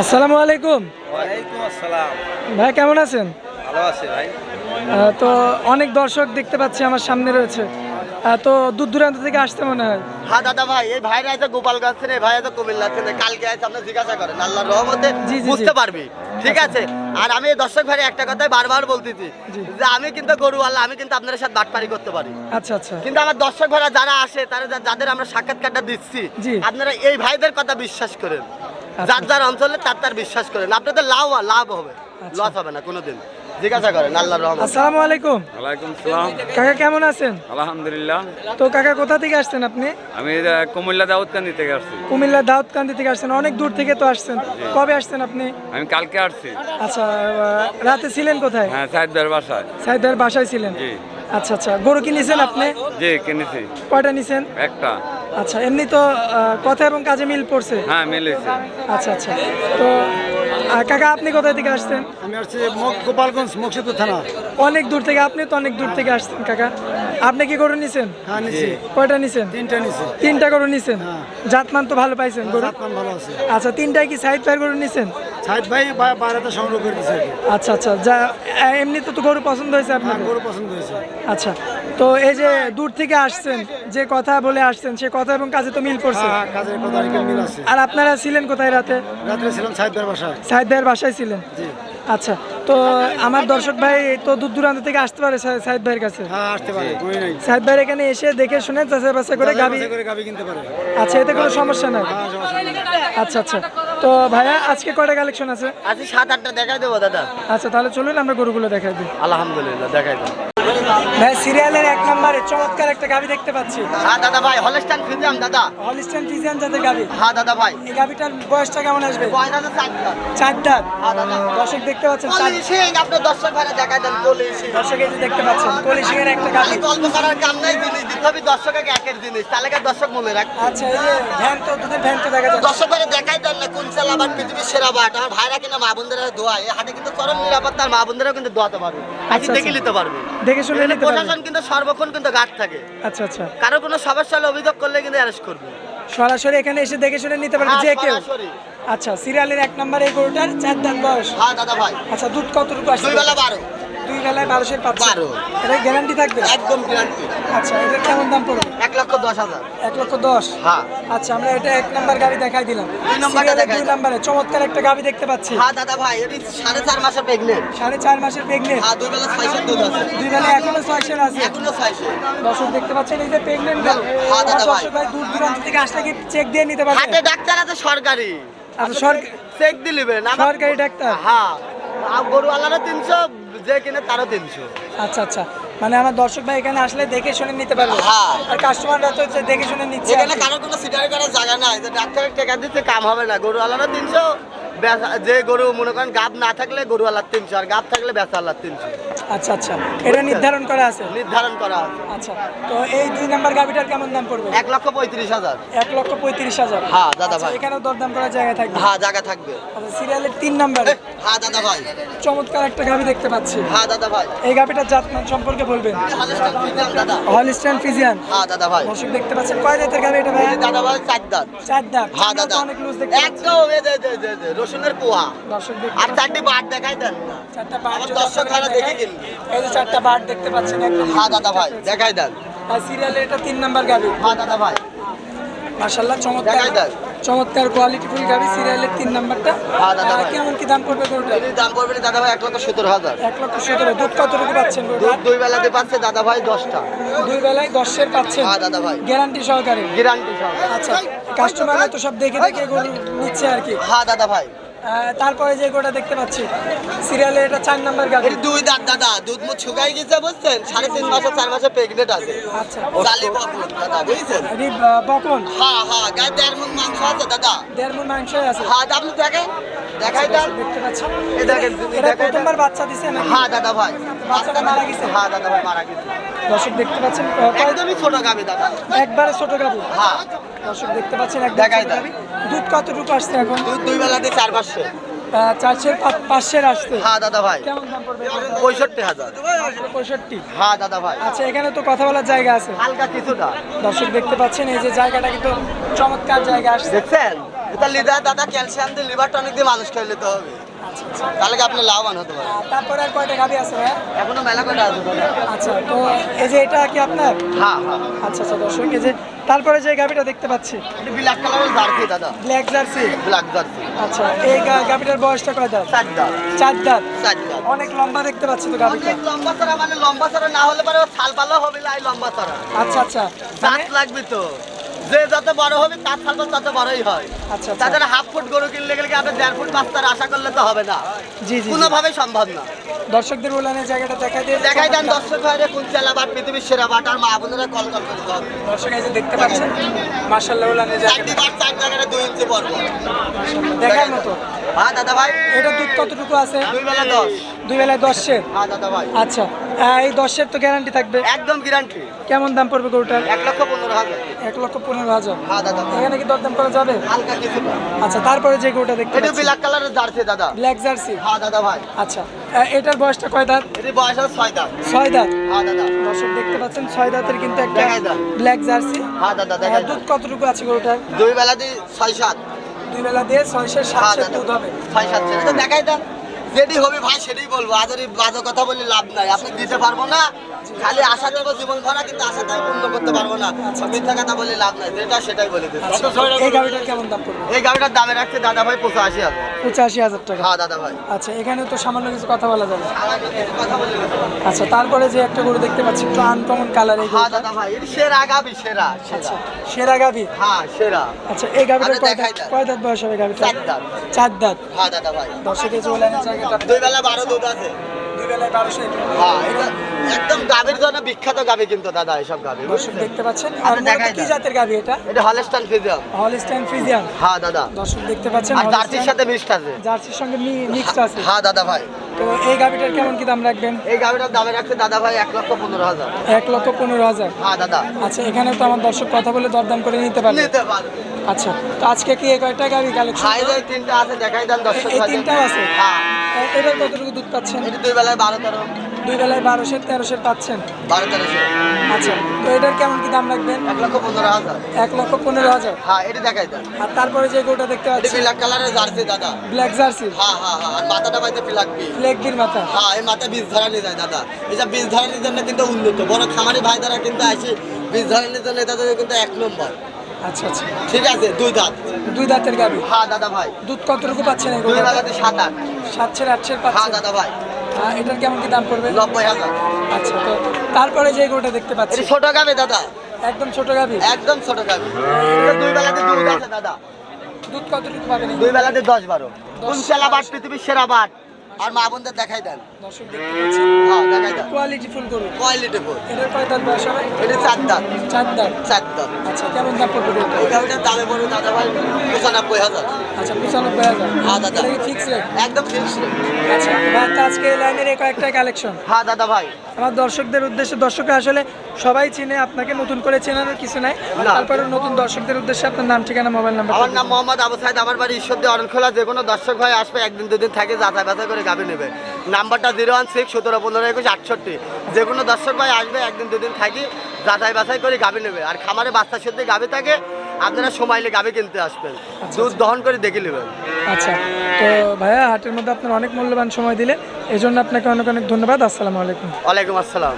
আসসালামু আলাইকুম। ওয়ালাইকুম আসসালাম। ভাই কেমন আছেন? ভালো আছে ভাই। তো অনেক দর্শক দেখতে পাচ্ছি আমার সামনে রয়েছে। তো দূর দূরান্ত থেকে আসতে মনে হয়। হ্যাঁ দাদা ভাই এই ভাইরা আছে গোপালগঞ্জ থেকে এই ভাই আছে কুমিল্লা থেকে কালকে আছে আপনি জিজ্ঞাসা করেন আল্লাহর রহমতে। বুঝতে পারবি। ঠিক আছে? আর আমি দর্শক ভাই একটা কথাই বারবার বলতেছি যে আমি কিন্তু গরু আল্লাহ আমি কিন্তু আপনাদের সাথে বাটপারি করতে পারি। আচ্ছা আচ্ছা। কিন্তু আমার দর্শক ভাইরা যারা আসে তারা যাদের আমরা সাক্ষাৎকারটা দিচ্ছি। আপনারা এই ভাইদের কথা বিশ্বাস করেন। আচ্ছা। যার যার অঞ্চলে তার তার বিশ্বাস করেন। আপনাদের লাভ লাভ হবে। আচ্ছা। লস হবে না কোনোদিন। জিজ্ঞাসা করেন আল্লাহর রহমত। আসসালামু আলাইকুম। ওয়ালাইকুম সালাম। কাকা কেমন আছেন? আলহামদুলিল্লাহ। তো কাকা কোথা থেকে আসছেন আপনি? আমি কুমিল্লা দাউদকান্দি থেকে আসছি। কুমিল্লা দাউদকান্দি থেকে আসছেন। অনেক দূর থেকে তো আসছেন। কবে আসছেন আপনি? আমি কালকে আসছি। আচ্ছা রাতে ছিলেন কোথায়? হ্যাঁ সাহেব ভাইয়ের বাসায়। সাইদ ভাইয়ের বাসায় ছিলেন। জি। আচ্ছা আচ্ছা। গরু কিনেছেন আপনি? জি কিনেছি। কয়টা নিছেন? একটা। আচ্ছা এমনি তো কথা এবং কাজে মিল পড়ছে? হ্যাঁ মিলেছে আচ্ছা আচ্ছা। তো কাকা আপনি কোথায় থেকে আসছেন? আমি আসছি গোপালগঞ্জ মকসিদপুর থানা। অনেক দূর থেকে আপনি তো অনেক দূর থেকে আসছেন কাকা। আপনি কি গরু নিছেন? হ্যাঁ নিছি। কয়টা নিছেন? তিনটা নিছি। তিনটা গরু নিছেন? হ্যাঁ। জাতমান তো ভালো পাইছেন গরু? জাতমান ভালো আছে। আচ্ছা তিনটাই কি সাইড ভাইয়ের গরু নিছেন? সাহেদ ভাই বা- সংগ্রহ করে কি। আচ্ছা আচ্ছা। যা এমনি তো তো গরু পছন্দ হয়েছে আপনার হ্যাঁ গরু পছন্দ হয়েছে। আচ্ছা। তো এই যে দূর থেকে আসছেন যে কথা বলে আসছেন সে কথা এবং কাজে তো মিল পড়ছে। হ্যাঁ হ্যাঁ, কাজের কথা মিল আছে। আর আপনারা ছিলেন কোথায় রাতে? রাত্রে ছিলাম সাহেব ভাইয়ের বাসায়। ছিলেন? জি। আচ্ছা তো আমার দর্শক ভাই তো দূর দূরান্ত থেকে আসতে পারে সাহেব ভাইয়ের কাছে? হ্যাঁ আসতে পারে কই ভাইয়ের এখানে এসে দেখে শুনে যাচাই বাছাই করে গাবি গাবি কিনতে পারে। আচ্ছা এতে কোনো সমস্যা নাই? হ্যাঁ সমস্যা নেই। আচ্ছা আচ্ছা। তো ভাইয়া আজকে কয়টা কালেকশন আছে? আজকে সাত আটটা দেখাই দেবো দাদা। আচ্ছা তাহলে চলুন আমরা গরুগুলো দেখাই দিই। আলহামদুলিল্লাহ দেখাই দেবো। ভাই সিরিয়ালের এক নম্বরে চমৎকার একটা গাবি দেখতে পাচ্ছি। হ্যাঁ দাদা ভাই হলস্টান ফিজাম দাদা। জাতের গাবি। হ্যাঁ দাদা ভাই। এই গাবিটার বয়সটা কেমন আসবে? বয়স চার দাঁত। হ্যাঁ দাদা। দর্শক দেখতে পাচ্ছেন চার আপনার দর্শক দেখাই দেন দর্শক এই যে দেখতে পাচ্ছেন কলিশিং এর একটা গাবি। গল্প করার কাম নাই জিনিস দিতে হবে দর্শকের একের জিনিস। তাহলে দর্শক মনে রাখ আচ্ছা এই যে ভ্যান তো দুধের ভ্যান তো দেখা যাচ্ছে। দর্শক ভাড়া দেখাই দেন না কোন চাল আবার পৃথিবীর সেরা বাট। আমার ভাইরা কিনা মা বোনদের দোয়া এই হাটে কিন্তু চরম নিরাপত্তা আর মা বোনদেরও কিন্তু দোয়াতে পারবে। আজকে আচ্ছা, দেখে আচ্ছা। নিতে পারবে। দেখে শুনে নিতে প্রশাসন কিন্তু সর্বক্ষণ কিন্তু গার্ড থাকে। আচ্ছা আচ্ছা। কারও কোনো সমস্যা হলে অভিযোগ করলে কিন্তু অ্যারেস্ট করবে। সরাসরি এখানে এসে দেখে শুনে নিতে পারবে হ্যাঁ, যে কেউ। আচ্ছা সিরিয়ালের এক নম্বর এই গরুটার চার দাঁত বয়স। হ্যাঁ দাদা ভাই। আচ্ছা দুধ কতটুকু আসবে দুই বেলা বারো। দুই বেলায় বারোশের পাঁচ বারো। এটা গ্যারান্টি থাকবে? একদম গ্যারান্টি আচ্ছা এটা কেমন দাম পড়বে? এক লক্ষ দশ হাজার। এক লক্ষ দশ? হ্যাঁ। আচ্ছা আমরা এটা এক নাম্বার গাড়ি দেখাই দিলাম। দুই নাম্বারটা দেখাই দুই নাম্বারে চমৎকার একটা গাড়ি দেখতে পাচ্ছি। হ্যাঁ দাদা ভাই এটি সাড়ে চার মাসের প্রেগনেন্ট সাড়ে চার মাসের প্রেগনেন্ট হ্যাঁ দুই বেলা ছয়শের দুধ আছে। দুই বেলা এখনও ছয়শের আছে। এখনও ছয়শে। দর্শক দেখতে পাচ্ছেন এই যে প্রেগনেন্ট গরু হ্যাঁ, দাদা ভাই। ভাই দূর দূরান্ত থেকে আসলে কি চেক দিয়ে নিতে পারবে? হাটে ডাক্তার আছে সরকারি। আচ্ছা সরকার চেক দিলিবেন সরকারি ডাক্তার? হ্যাঁ। আর গরু আলাদা তিনশো যে কিনে তারও তিনশো। আচ্ছা আচ্ছা। মানে আমার দর্শক ভাই এখানে আসলে দেখে শুনে নিতে পারবে হ্যাঁ। আর কাস্টমাররা তো দেখে শুনে নিচ্ছে এখানে। কারোর কোনো সিটার করার জায়গা নাই যে ডাক্তারের টাকা দিতে কাম হবে না গরু আলাদা তিনশো যে গরু মনে করেন গাব না থাকলে গরু আলার তিনশো আর গাব থাকলে বেচা আলার তিনশো। আচ্ছা আচ্ছা। এটা নির্ধারণ করা আছে? নির্ধারণ করা আছে। আচ্ছা তো এই দুই নাম্বার গাড়িটার কেমন দাম পড়বে? এক লক্ষ পঁয়ত্রিশ হাজার। এক লক্ষ পঁয়ত্রিশ হাজার। হ্যাঁ, দাদা আচ্ছা, ভাই। এখানেও দরদাম করার জায়গা থাকবে? হ্যাঁ জায়গা থাকবে। আচ্ছা সিরিয়ালের তিন নাম্বারে। হ্যাঁ দাদা ভাই। চমৎকার একটা গাড়ি দেখতে পাচ্ছি। হ্যাঁ দাদা ভাই। এই গাড়িটার জাতমান সম্পর্কে বলবেন? হলিস্টান ফিজিয়ান হ্যাঁ দাদা ভাই। দর্শক দেখতে পাচ্ছেন কয় জাতের গাড়ি এটা ভাই দাদা ভাই চার দাঁত। চার দাঁত। হ্যাঁ দাদা। অনেক লুজ দেখতে একদম রসুনের কুয়া আর চারটি বাট দেখাই দেন না। আমার দর্শক আপনারা দেখে কিনবে। এই যে চারটা বাট দেখতে পাচ্ছেন হ্যাঁ দাদা ভাই দেখাই দেন। আর সিরিয়ালের এটা তিন নাম্বার গাড়ি। হ্যাঁ দাদা ভাই। মাশাল্লাহ চমৎকার। চমৎকার কোয়ালিটি ফুল গাড়ি সিরিয়ালের তিন নাম্বারটা। হ্যাঁ, কেমন কি দাম পড়বে গরুটা? দাম পড়বে দাদা ভাই এক লক্ষ সতেরো হাজার। এক লক্ষ সতেরো দুধ কতটুকু পাচ্ছেন দুধ দুই বেলাতে পাচ্ছে দাদা ভাই দশটা। দুই বেলায় দশের পাচ্ছেন। হ্যাঁ দাদা ভাই। গ্যারান্টি সহকারে। গ্যারান্টি সহ আচ্ছা। কাস্টমাররা তো সব দেখে দেখে গরু নিচ্ছে আর কি। হ্যাঁ দাদা ভাই। তারপরে যে গোটা দেখতে পাচ্ছি সিরিয়ালে এটা চার নাম্বার গাড়ি। দুই দাঁত দাদা দুধ মুখ শুকাই গেছে বুঝছেন? সাড়ে তিন মাসে চার মাসে প্রেগনেন্ট আছে। আচ্ছা। জালি বকন দাদা বুঝছেন? বকন হ্যাঁ হ্যাঁ গায়ে দেড় মন মাংস আছে দাদা। দেড় মন মাংসই আছে। হ্যাঁ আপনি দেখেন? দেখাই দেন এই দেখেন, এটা প্রথমবার বাচ্চা দিছে না হ্যাঁ দাদা ভাই। বাচ্চাটা মারা গেছে? হ্যাঁ দাদা ভাই মারা গেছে। দর্শক দেখতে পাচ্ছেন একদমই ছোট গাবে দাদা। একবারে ছোট গাড়ি হ্যাঁ। দর্শক দেখতে পাচ্ছেন একদম দেখাই। গাভী। দুধ কতটুকু আসছে এখন? দুধ দুই বেলাতে চার পাঁচশো। চারশের পাঁচশের আসছে। হ্যাঁ দাদা ভাই। কেমন দাম পড়বে? পঁয়ষট্টি হাজার। পঁয়ষট্টি। হ্যাঁ দাদা ভাই। আচ্ছা এখানে তো কথা বলার জায়গা আছে। হালকা কিছুটা। দর্শক দেখতে পাচ্ছেন এই যে জায়গাটা কিন্তু চমৎকার জায়গা আসছে। দেখছেন? এটা লিডার দাদা ক্যালসিয়াম দিয়ে লিভার টনিক দিয়ে মানুষ তো হবে। তাহলে কি আপনি লাভবান হতে পারেন? তারপরে আর কয়টা গাভি আছে এখনও মেলা কয়টা আছে আচ্ছা তো এই যে এটা কি আপনার? হ্যাঁ হ্যাঁ। আচ্ছা আচ্ছা দর্শক এই যে তারপরে যে গাভিটা দেখতে পাচ্ছি। এটা ব্ল্যাক কালারের জার্সি দাদা। Black jersey? Black jersey. আচ্ছা এই গাভিটার বয়সটা কয় দাঁত? চার দাঁত। চার দাঁত? চার দাঁত। অনেক লম্বা দেখতে পাচ্ছি তো গাভিটা। অনেক লম্বা চড়া মানে লম্বা চড়া না হলে পরে ছাল পালো হবে না লম্বা চড়া আচ্ছা আচ্ছা। দাঁত লাগবে তো। যে যত বড় হবে তার ছাগল তত বড়ই হয়। আচ্ছা আচ্ছা। তাছাড়া হাফ ফুট গরু কিনলে গেলে কি আপনি দেড় ফুট বাস্তার আশা করলে তো হবে না? জি জি জি। কোনোভাবেই সম্ভব না। দর্শকদের বললেন জায়গাটা দেখাই দিয়ে দেখাই দেন দর্শক হয় কোন চেলা বাট পৃথিবীর সেরা বাট আর মা বোনেরা কল কল করে দর্শক এই যে দেখতে পাচ্ছেন মার্শাল্লাহ উলান জায়গাটা। চারটি বাট চার জায়গাটা দুই ইঞ্চি পড়ব দেখার মতো। হ্যাঁ দাদা ভাই। এটা দুধ কতটুকু আছে? দুই বেলা দশ। দুই বেলায় দশের হ্যাঁ দাদা ভাই। আচ্ছা এই দশের তো গ্যারান্টি থাকবে। একদম গ্যারান্টি কেমন দাম পড়বে গরুটার এক লক্ষ পনেরো হাজার। এক লক্ষ পনেরো হাজার। হ্যাঁ দাদা। এখানে কি দরদাম করা যাবে? হালকা কিছু আচ্ছা তারপরে যে গরুটা দেখতে এটা ব্ল্যাক কালারের জার্সি দাদা। Black jersey? হ্যাঁ দাদা ভাই। আচ্ছা এটার বয়সটা কয় দাঁত? এটি বয়স হলো ছয় দাঁত। ছয় দাঁত? হ্যাঁ দাদা। দর্শক দেখতে পাচ্ছেন ছয় দাঁতের কিন্তু একটা ব্ল্যাক জার্সি। হ্যাঁ দাদা দেখাই দুধ কতটুকু আছে গরুটার? দুই বেলা দিয়ে ছয় সাত। দুই বেলা দিয়ে ছয়শের হ্যাঁ দুধ হবে। ছয় সাত তো দেখাই দেন। যেটি হবে ভাই সেটাই বলব। আজ বাজে কথা বলে লাভ নাই। আপনি দিতে পারব না। খালি আশা দেবো জীবন ভরা কিন্তু আশাটাই পূর্ণ করতে পারব না। মিথ্যা কথা বলে লাভ নাই। যেটা সেটাই বলে আচ্ছা, এই গাড়িটার কেমন দাম পড়বে? এই গাড়িটার দামে রাখছে দাদা ভাই পঁচাশি হাজার। পঁচাশি হাজার টাকা। হ্যাঁ দাদা ভাই। আচ্ছা এখানে তো সামান্য কিছু কথা বলা যাবে। আচ্ছা তারপরে যে একটা গরু দেখতে পাচ্ছি একটু আনকমন কালার এই হ্যাঁ দাদা ভাই এটা সেরা গাবি সেরা আচ্ছা সেরা সেরা গাভি? হ্যাঁ সেরা। আচ্ছা এই আরে কয় দাঁত কয় দাঁত বয়স হবে গাভিটা চার দাঁত। চার দাঁত। হ্যাঁ দাদা ভাই। বলেন এই দুই বেলা বারো দুধ আছে। বেলায় হ্যাঁ এটা একদম গাবির জন্য বিখ্যাত গাবি কিন্তু দাদা এসব গাবি দর্শক দেখতে পাচ্ছেন। আর মূলত কি জাতের গাভি এটা? এটা হলস্টান ফিজিয়াম হলিস্টাইন ফ্রিজিয়ান। হ্যাঁ দাদা। দর্শক দেখতে পাচ্ছেন আর জার্সির সাথে মিক্সড আছে। জার্সির সঙ্গে মিক্সড আছে। হ্যাঁ দাদা ভাই। তো এই কেমন কি দাম রাখবেন? এই গাবিটার দামে রাখছে দাদা ভাই এক লক্ষ পনেরো হাজার। এক লক্ষ পনেরো হাজার। হ্যাঁ দাদা। আচ্ছা এখানে তো আমার দর্শক কথা বলে দরদাম করে নিতে পারবে। নিতে পারবে। আচ্ছা তো আজকে কি কয়টা গাভি কালেকশন হাই রে তিনটা আছে দেখাই দেন দর্শক এই তিনটাও আছে? হ্যাঁ। এটার কতটুকু দুধ পাচ্ছেন? এটি দুই বেলায় বারো তেরো। দুই বেলায় বারোশের তেরোশের পাচ্ছেন? বারো তেরোশো। আচ্ছা তো এটার কেমন কি দাম রাখবেন? এক লক্ষ পনেরো হাজার। এক লক্ষ পনেরো হাজার? হ্যাঁ এটি দেখাই দেন। আর তারপরে যে গোটা দেখতে পাচ্ছি ব্ল্যাক কালারের জার্সি দাদা। Black jersey? হ্যাঁ হ্যাঁ হ্যাঁ আর মাথাটা পাইতে ব্ল্যাক বি লেগবির মাথা? হ্যাঁ এই মাথায় বীজ ধরানি যায় দাদা। এইসব বীজ ধরানির জন্য কিন্তু উন্নত। বড় খামারি ভাই দ্বারা কিন্তু আসে বীজ ধরানির জন্য এটা কিন্তু এক নম্বর। আচ্ছা আচ্ছা। ঠিক আছে দুই দাঁত। দুই দাঁতের গাভি হ্যাঁ দাদা ভাই। দুধ কতটুকু পাচ্ছেন এই দুই বেলাতে সাত আট। সাতশের আটশের হ্যাঁ দাদা ভাই। আর এটার কেমন কি দাম পড়বে? নব্বই হাজার। আচ্ছা তো তারপরে যে গরুটা দেখতে পাচ্ছি। ছোট গাবে দাদা। একদম ছোট গাভি একদম ছোট গাবে। এটা দুই বেলাতে দুধ আছে দাদা। দুধ কতটুকু পাবেন দুই বেলাতে দশ বারো। কোন বাট পৃথিবীর সেরা বাট। আর মা বোনদের দেখাই দেন। দর্শক দেখতে পাচ্ছেন। হ্যাঁ দেখাই দেন। কোয়ালিটি ফুল গরু কোয়ালিটি ফুল। এটার কয় দাঁত বয়স হবে? এটা চার দাঁত। চার দাঁত। চার দাঁত। আচ্ছা কেমন দাম পড়বে এটা? এই গাবিটার দামে পড়বে দাদা ভাই পঁচানব্বই হাজার। আচ্ছা পঁচানব্বই হাজার। হ্যাঁ, দাদা। এটা ফিক্স রেট একদম ফিক্স আচ্ছা এবার আজকে লাইনের কয়েকটা কালেকশন হ্যাঁ দাদা ভাই। আমার দর্শকদের উদ্দেশ্যে দর্শকরা আসলে সবাই চিনে আপনাকে নতুন করে চেনানোর কিছু নাই। তারপরে নতুন দর্শকদের উদ্দেশ্যে আপনার নাম ঠিকানা মোবাইল নাম্বার। আমার নাম মোহাম্মদ আবু সাইদ আমার বাড়ি ঈশ্বর ঈশ্বরদী অরণখোলা। যে কোনো দর্শক ভাই আসবে একদিন দুদিন থাকে বাছাই করে গাবি নেবে। নাম্বারটা জিরো ওয়ান সিক্স সতেরো পনেরো একুশ আটষট্টি। যে কোনো দর্শক ভাই আসবে একদিন দুদিন থাকি যাচাই বাছাই করে গাবি নেবে। আর খামারে বাচ্চা সত্যি গাবি থাকে আপনারা সময়লে গাবি কিনতে আসবেন। দুধ দহন করে দেখে নেবেন। আচ্ছা তো ভাইয়া হাটের মধ্যে আপনার অনেক মূল্যবান সময় দিলে এই জন্য আপনাকে অনেক অনেক ধন্যবাদ। আসসালামু আলাইকুম। ওয়ালাইকুম আসসালাম।